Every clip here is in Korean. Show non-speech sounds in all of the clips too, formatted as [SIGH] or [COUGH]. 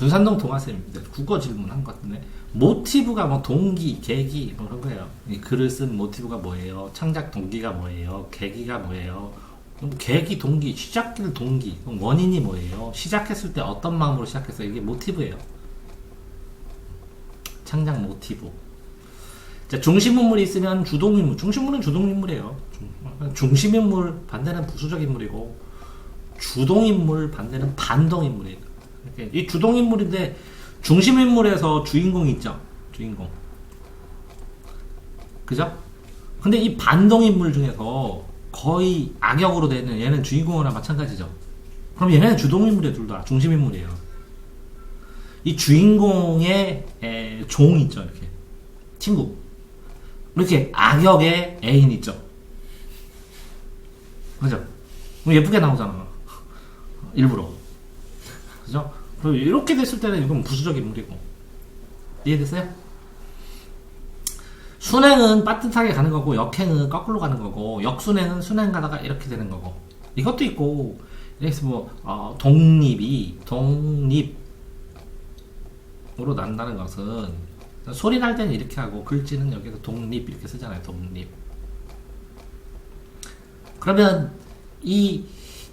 둔산동 동화쌤입니다. 국어 질문 한 것 같은데 모티브가 뭐 동기, 계기 뭐 그런 거예요. 이 글을 쓴 모티브가 뭐예요? 창작 동기가 뭐예요? 계기가 뭐예요? 계기, 동기, 시작길 동기, 그럼 원인이 뭐예요? 시작했을 때 어떤 마음으로 시작했어요? 이게 모티브예요. 창작 모티브. 자, 중심인물이 있으면 주동인물. 중심인물은 주동인물이에요. 중- 중심인물 반대는 부수적 인물이고 주동인물 반대는 반동인물이에요. 이 주동 인물인데 중심 인물에서 주인공이 있죠. 주인공. 그죠? 근데 이 반동 인물 중에서 거의 악역으로 되는 얘는 주인공이랑 마찬가지죠. 그럼 얘네는 주동 인물이에요, 둘 다. 중심 인물이에요. 이 주인공의 에, 종 있죠, 이렇게. 친구. 이렇게 악역의 애인 있죠. 그죠? 예쁘게 나오잖아. 일부러. 그죠? 그리고 이렇게 됐을 때는 이건 부수적 인 물이고. 이해됐어요? 순행은 빠듯하게 가는 거고, 역행은 거꾸로 가는 거고, 역순행은 순행 가다가 이렇게 되는 거고. 이것도 있고, 그래서 뭐, 어, 독립이, 독립으로 난다는 것은, 소리 날 때는 이렇게 하고, 글씨는 여기서 독립 이렇게 쓰잖아요, 독립. 그러면, 이,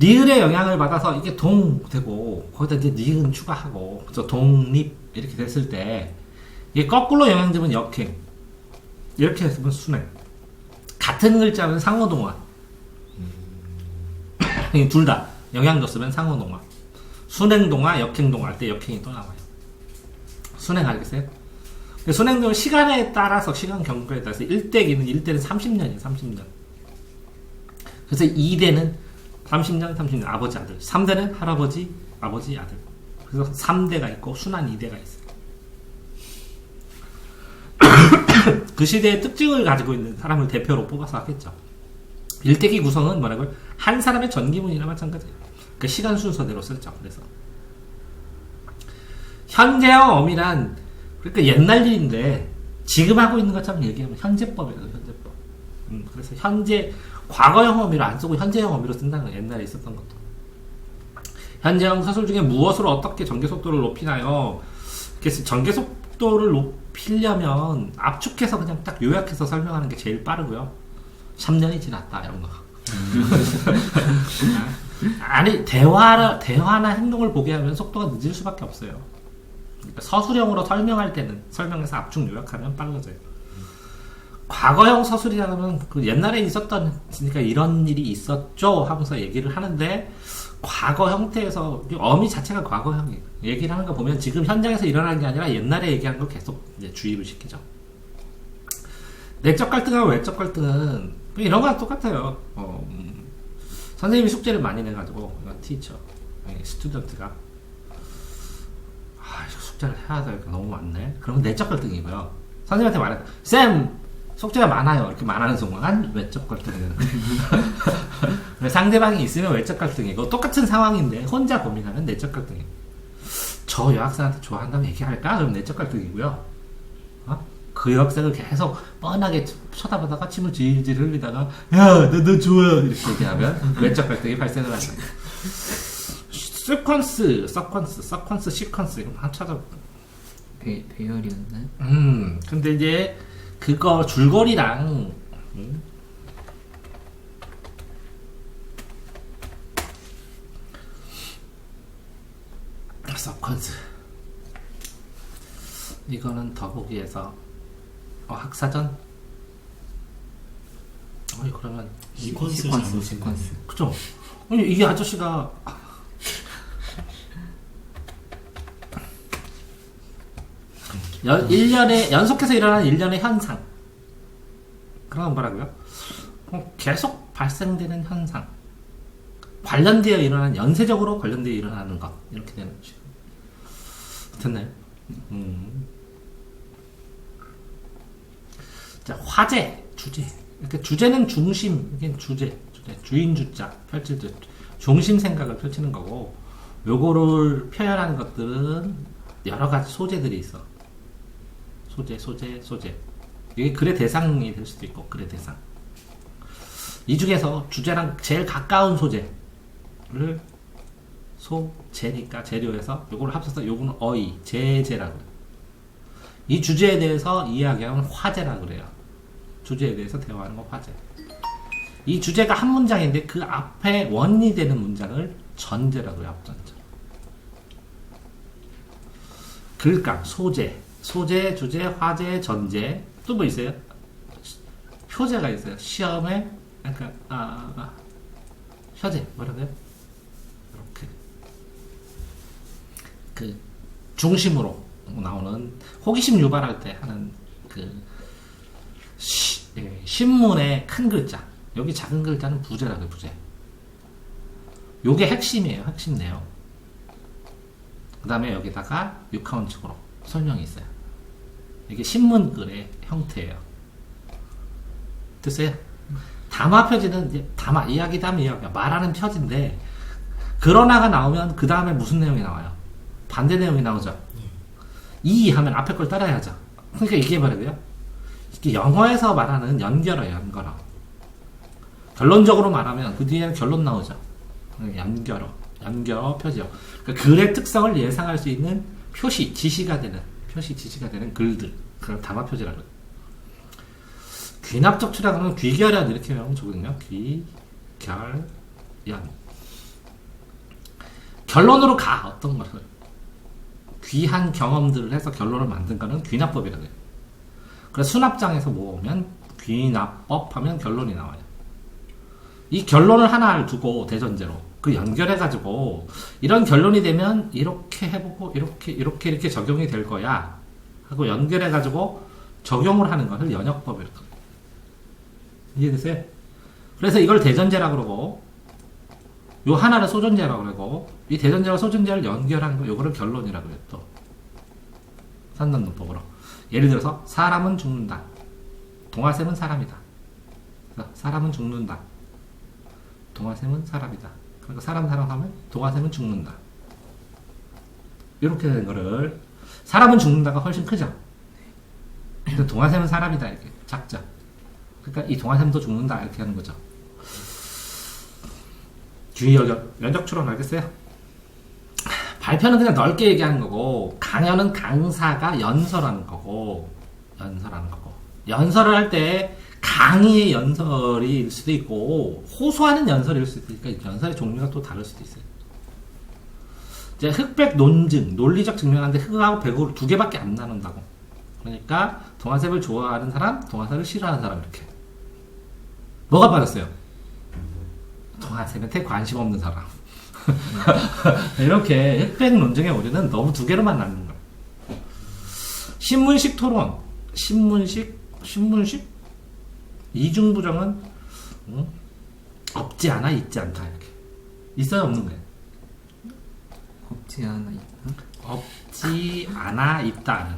니을의 영향을 받아서 이게 동 되고 거기다 이제 니은 추가하고 그래서 독립 이렇게 됐을 때 이게 거꾸로 영향 주면 역행. 이렇게 했으면 순행. 같은 글자는 상호동화. [COUGHS] 둘 다. 영향 줬으면 상호동화. 순행동화 역행동화 할 때 역행이 또 나와요. 순행 알겠어요? 순행동은 시간에 따라서 시간 경과에 따라서 1대기는 1대는 30년이에요 30년. 그래서 2대는 30년, 30년 아버지 아들. 3대는 할아버지, 아버지 아들. 그래서 3대가 있고 순환 2대가 있어요. [COUGHS] 그 시대의 특징을 가지고 있는 사람을 대표로 뽑아서 하겠죠. 일대기 구성은 뭐라고요? 한 사람의 전기문이나 마찬가지예요. 그 시간 순서대로 쓰죠. 그래서 현재형 어미란 그러니까 옛날 일인데 지금 하고 있는 것처럼 얘기하면 현재법이에요. 현재법. 음, 그래서 현재 과거형 어미로 안 쓰고 현재형 어미로 쓴다는 거 옛날에 있었던 것도. 현재형 서술 중에 무엇으로 어떻게 전개 속도를 높이나요? 그래서 전개 속도를 높이려면 압축해서 그냥 딱 요약해서 설명하는 게 제일 빠르고요. 3년이 지났다 이런 거. 아니 대화 대화나 행동을 보게 하면 속도가 늦을 수밖에 없어요. 그러니까 서술형으로 설명할 때는 설명해서 압축 요약하면 빨라져요. 과거형 서술이라면 그 옛날에 있었던 그러니까 이런 일이 있었죠 하면서 얘기를 하는데 과거 형태에서 어미 자체가 과거형이에요. 얘기를 하는 거 보면 지금 현장에서 일어나는 게 아니라 옛날에 얘기한 걸 계속 주입을 시키죠. 내적 갈등하고 외적 갈등은 뭐 이런 거랑 똑같아요. 어, 음, 선생님이 숙제를 많이 내가지고 티처, 스튜던트가 아 숙제를 해야 될까 너무 많네. 그러면 내적 갈등이고요. 선생님한테 말해 쌤 속죄가 많아요. 이렇게 말하는 순간 외적 거예요. [LAUGHS] 상대방이 있으면 외적 갈등이고 똑같은 상황인데 혼자 고민하면 내적 갈등이에요. 저 여학생한테 좋아한다고 얘기할까? 그럼 내적 갈등이고요. 어? 그 여학생을 계속 뻔하게 쳐다보다가 침을 질질 흘리다가 야, 나너 좋아 이렇게 얘기하면 외적 갈등이 발생을 거예요. 시퀀스, 서퀀스, 서퀀스, 시퀀스 이거 다 찾아. 배, 배열이었나요? 음, 근데 이제 그거 줄거리랑 음, 서컨스 이거는 더보기에서 어, 학사전 어이 그러면 시퀀스 시퀀스, 시퀀스. 그죠? 아니 이게 아저씨가 연, 1년에 연속해서 일어나는 1년의 현상. 그런 건 뭐라고요? 어, 계속 발생되는 현상. 관련되어 일어나는 연쇄적으로 관련되어 일어나는 것. 이렇게 되는 거죠. 됐나요? 음. 자 화제 주제. 이렇게 주제는 중심 이게 주제 주제. 주인 주자 펼칠 때 중심 생각을 펼치는 거고 요거를 표현하는 것들은 여러 가지 소재들이 있어 소재, 소재, 소재. 이게 글의 대상이 될 수도 있고, 글의 대상. 이 중에서 주제랑 제일 가까운 소재를 소재니까 재료에서 요거를 합쳐서 요거는 어이 제재라고 그래요. 이 주제에 대해서 이야기하면 화제라고 그래요. 주제에 대해서 대화하는 거 화제. 이 주제가 한 문장인데 그 앞에 원이 되는 문장을 전제라고 해요. 앞전제. 글감, 소재, 소재, 주제, 화제, 전제. 또 뭐 있어요? 효제가 있어요. 시험에 약간 아, 아 효제 뭐라고요? 이렇게 그 중심으로 나오는 호기심 유발할 때 하는 그 시- 예, 신문의 큰 글자 여기 작은 글자는 부제라고요 부제 요게 핵심이에요 핵심 내용 그 다음에 여기다가 육하원칙으로 설명이 있어요 이게 신문글의 형태예요 됐어요? 담화 표지는 이제 담화 이야기 담 이야기 말하는 표지인데 그러나가 나오면 그 다음에 무슨 내용이 나와요? 반대 내용이 나오죠. 이 하면 앞에 걸 따라야죠. 그러니까 이게 말이고요. 이게 영어에서 말하는 연결어예요, 연결어. 결론적으로 말하면 그 뒤에는 결론 나오죠. 연결어, 연결어 표지요. 그러니까 글의 특성을 예상할 수 있는 표시, 지시가 되는 표시, 지시가 되는 글들. 그걸 담화 표지라고. 귀납적 추락은 귀결연 이렇게 외우면 좋거든요. 귀, 결, 연. 결론으로 가 어떤 것을 귀한 경험들을 해서 결론을 만든 거는 귀납법이라고 해요. 그래서 수납장에서 모으면 귀납법 하면 결론이 나와요. 이 결론을 하나를 두고 대전제로 그 연결해 가지고 이런 결론이 되면 이렇게 해보고 이렇게 이렇게 이렇게 적용이 될 거야. 하고 연결해 가지고 적용을 하는 것을 연역법이라고. 이해되세요? 그래서 이걸 대전제라고 그러고 요 하나를 소전제라고 그러고 이 대전제와 소전제를 연결하는 거 요거를 결론이라고 해요 또. 산단문법으로. 예를 들어서 사람은 죽는다. 동화샘은 사람이다. 사람은 죽는다. 동화샘은 사람이다 그러니까 사람 사람 하면 동화샘은 죽는다. 이렇게 되는 거를 사람은 죽는다가 훨씬 크죠. 근데 동화샘은 사람이다 이렇게. 작죠 그러니까 이 동화샘도 죽는다 이렇게 하는 거죠. 주의 연적, 연적 추론 알겠어요? 발표는 그냥 넓게 얘기하는 거고 강연은 강사가 연설하는 거고 연설하는 거고 연설을 할 때 강의의 연설일 수도 있고 호소하는 연설일 수도 있으니까 연설의 종류가 또 다를 수도 있어요. 이제 흑백 논증, 논리적 증명하는데 흑하고 백으로 두 개밖에 안 나눈다고. 그러니까 동화색을 좋아하는 사람, 동화색을 싫어하는 사람 이렇게. 뭐가 빠졌어요? 동화색한테 관심 없는 사람. [LAUGHS] 이렇게 흑백 논증의 오류는 너무 두 개로만 나누는 거예요. 신문식 토론, 신문식, 신문식 이중부정은 음, 없지 않아 있지 않다 이렇게 있어요 없는 거예요. 없지 않아 있다. 없지 않아 있다는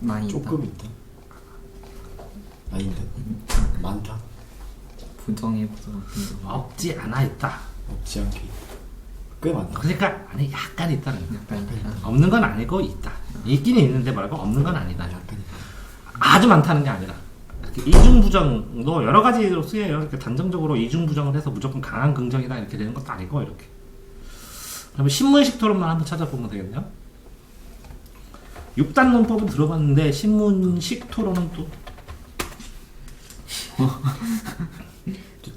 많이. 조금 있다. 아닌데 많다. 부정해 부정. 없지 않아 있다. 없지 않게 꽤 많다. 그러니까 아니 약간 있다는 거예요. 약간 있다. 없는 건 아니고 있다. 있긴 있는데 말고 없는 건 아니다. 아주 많다는 게 아니라 이렇게 이중 부정도 여러 가지로 쓰여요. 이렇게 단정적으로 이중 부정을 해서 무조건 강한 긍정이다 이렇게 되는 것도 아니고 이렇게. 그러면 신문식 토론만 한번 찾아보면 되겠네요. 육단 논법은 들어봤는데 신문식 토론은 또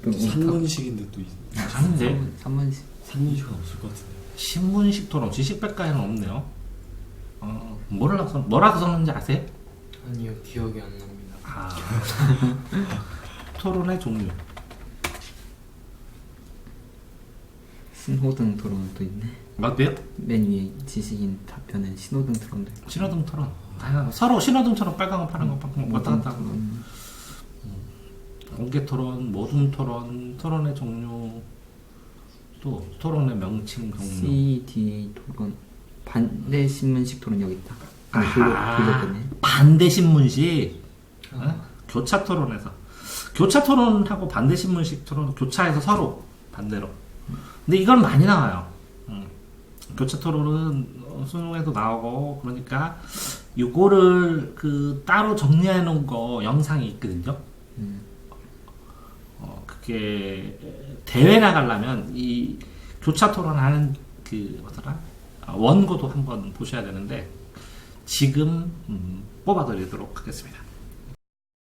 산문식인데 또 있- 아닌데 산문식 산문식은 없을 것 같은데. 신문식 토론 지식백과에는 없네요. 어, 뭐라고 써 뭐라고 썼는지 아세요? 아니요 기억이 안 납니다. 아, [LAUGHS] 토론의 종류. 신호등 토론도 있네. 맞대요? 맨 위에 지식인 답변은 신호등 토론도 있고. 신호등 토론. 거. 서로 신호등처럼 빨간 거 파란 거막 왔다 갔다 하고. 음, 공개 토론, 모둠 토론, 토론의 종류, 또 토론의 명칭 종류. CDA 토론 반대 신문식 토론 여기 있다. 아하. 반대 신문식. 어? 교차 토론에서. 교차 토론하고 반대 신문식 토론, 교차에서 서로 반대로. 근데 이건 많이 나와요. 음. 교차 토론은 어, 수능에도 나오고 그러니까 이거를 그 따로 정리해 놓은 거 영상이 있거든요. 음. 어, 그게 대회 나가려면 이 교차 토론하는 그 뭐더라 아, 원고도 한번 보셔야 되는데 지금 음, 뽑아드리도록 하겠습니다.